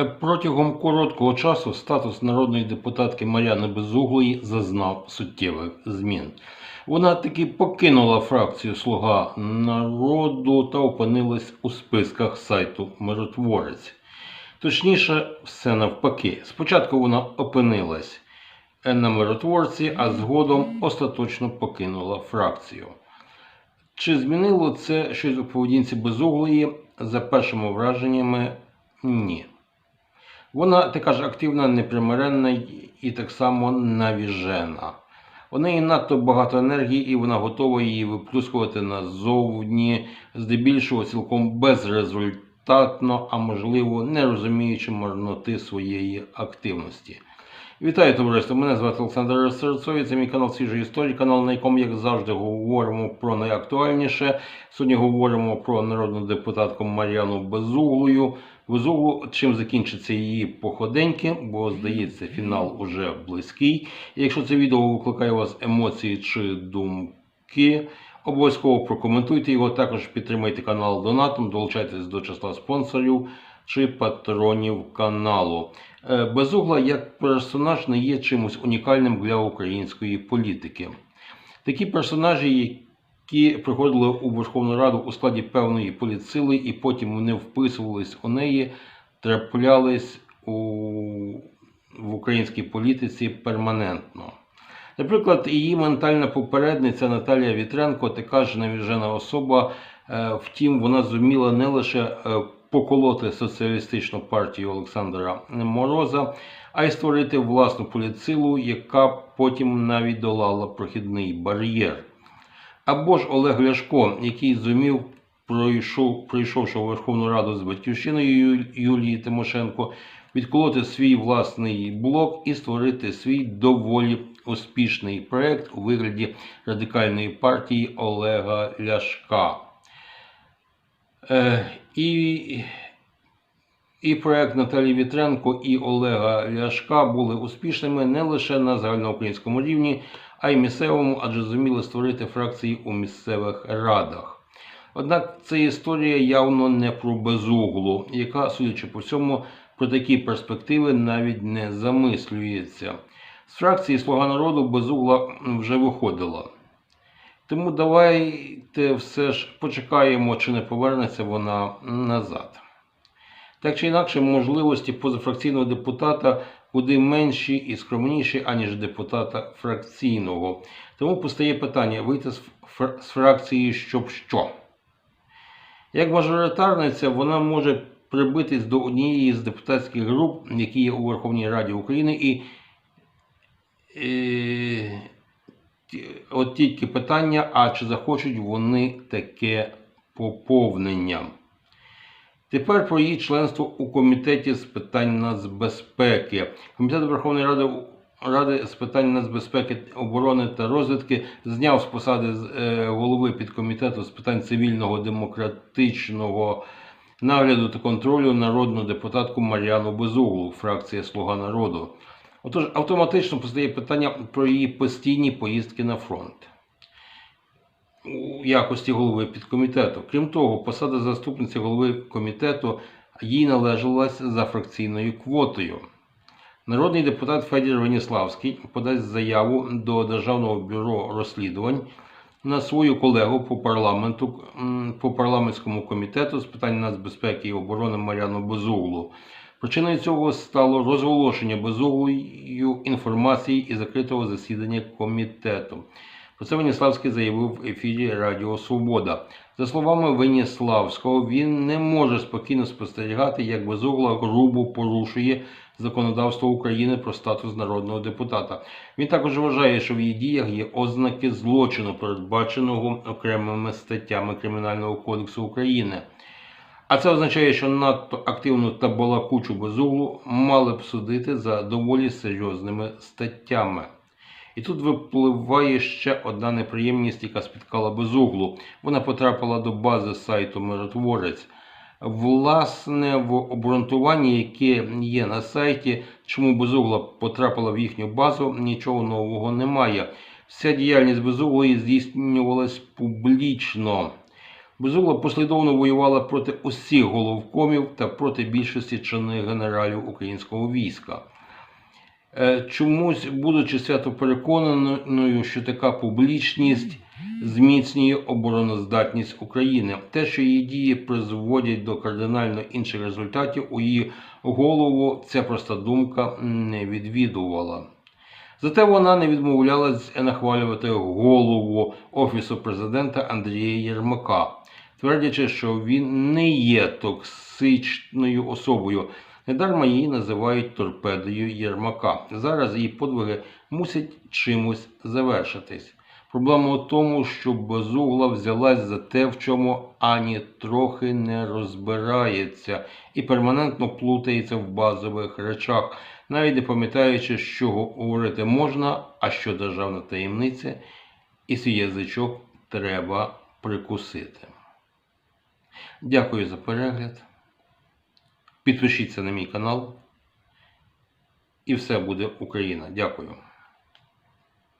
Е, Протягом короткого часу статус народної депутатки Мар'яни Безуглої зазнав суттєвих змін. Вона таки покинула фракцію Слуга народу та опинилась у списках сайту Миротворець. Точніше, все навпаки. Спочатку вона опинилась на миротворці, а згодом остаточно покинула фракцію. Чи змінило це щось у поведінці Безуглої? За першими враженнями ні. Вона така ж активна, непримиренна і так само навіжена. У неї надто багато енергії, і вона готова її виплюскувати назовні, здебільшого цілком безрезультатно, а можливо, не розуміючи марноти своєї активності. Вітаю товариство! Мене звати Олександр Серцові. Це мій канал Свіжої історії, канал, на якому, як завжди, говоримо про найактуальніше. Сьогодні говоримо про народну депутатку Мар'яну Безуглою. Безуглу, чим закінчиться її походеньки, бо здається, фінал уже близький. І якщо це відео викликає у вас емоції чи думки, обов'язково прокоментуйте його. Також підтримайте канал донатом, долучайтесь до числа спонсорів чи патронів каналу. Е, Безугла як персонаж не є чимось унікальним для української політики. Такі персонажі, які приходили у Верховну Раду у складі певної політсили і потім вони вписувались у неї, траплялись у, в українській політиці перманентно. Наприклад, її ментальна попередниця Наталія Вітренко, така ж навіжена особа, е, втім, вона зуміла не лише е, поколоти соціалістичну партію Олександра Мороза, а й створити власну політсилу, яка потім навіть долала прохідний бар'єр. Або ж Олег Ляшко, який зумів, пройшов, пройшовши у Верховну Раду з батьківщиною Юлії Тимошенко, відколоти свій власний блок і створити свій доволі успішний проект у вигляді радикальної партії Олега Ляшка. Е, і, і проект Наталії Вітренко і Олега Ляшка були успішними не лише на загальноукраїнському рівні, а й місцевому, адже зуміли створити фракції у місцевих радах. Однак це історія явно не про безуглу, яка, судячи по всьому, про такі перспективи навіть не замислюється. З фракції Слуга народу безугла вже виходила. Тому давайте все ж почекаємо, чи не повернеться вона назад. Так чи інакше, можливості позафракційного депутата куди менші і скромніші, аніж депутата фракційного. Тому постає питання вийти з, фр- з фракції, щоб що? Як мажоритарниця, вона може прибитись до однієї з депутатських груп, які є у Верховній Раді України, і, і ті- от тільки питання, а чи захочуть вони таке поповнення? Тепер про її членство у комітеті з питань нацбезпеки. Комітет Верховної Ради Ради з питань нацбезпеки, оборони та розвідки зняв з посади е, голови підкомітету з питань цивільного демократичного нагляду та контролю народну депутатку Мар'яну Безуглу, фракція Слуга народу. Отож, автоматично постає питання про її постійні поїздки на фронт у якості голови підкомітету. Крім того, посада заступниці голови комітету їй належалась за фракційною квотою. Народний депутат Федір Веніславський подасть заяву до Державного бюро розслідувань на свою колегу по парламенту по парламентському комітету з питань нацбезпеки і оборони Мар'яну Безуглу. Причиною цього стало розголошення Безуглою інформації і закритого засідання комітету. Про це Веніславський заявив в ефірі Радіо Свобода. За словами Веніславського, він не може спокійно спостерігати, як Безугла грубо порушує законодавство України про статус народного депутата. Він також вважає, що в її діях є ознаки злочину, передбаченого окремими статтями Кримінального кодексу України. А це означає, що надто активну та балакучу безуглу мали б судити за доволі серйозними статтями. І тут випливає ще одна неприємність, яка спіткала безуглу. Вона потрапила до бази сайту Миротворець. Власне, в обґрунтуванні, яке є на сайті, чому безугла потрапила в їхню базу, нічого нового немає. Вся діяльність безуглої здійснювалась публічно. Безугла послідовно воювала проти усіх головкомів та проти більшості чинних генералів українського війська. Е, Чомусь, будучи свято переконаною, що така публічність зміцнює обороноздатність України. Те, що її дії призводять до кардинально інших результатів, у її голову ця проста думка не відвідувала. Зате вона не відмовлялась нахвалювати голову Офісу президента Андрія Єрмака, твердячи, що він не є токсичною особою. Недарма її називають торпедою Єрмака. Зараз її подвиги мусять чимось завершитись. Проблема у тому, що безугла взялась за те, в чому ані трохи не розбирається, і перманентно плутається в базових речах, навіть не пам'ятаючи, що говорити можна, а що державна таємниця, і свій язичок треба прикусити. Дякую за перегляд. Підпишіться на мій канал. І все буде Україна. Дякую.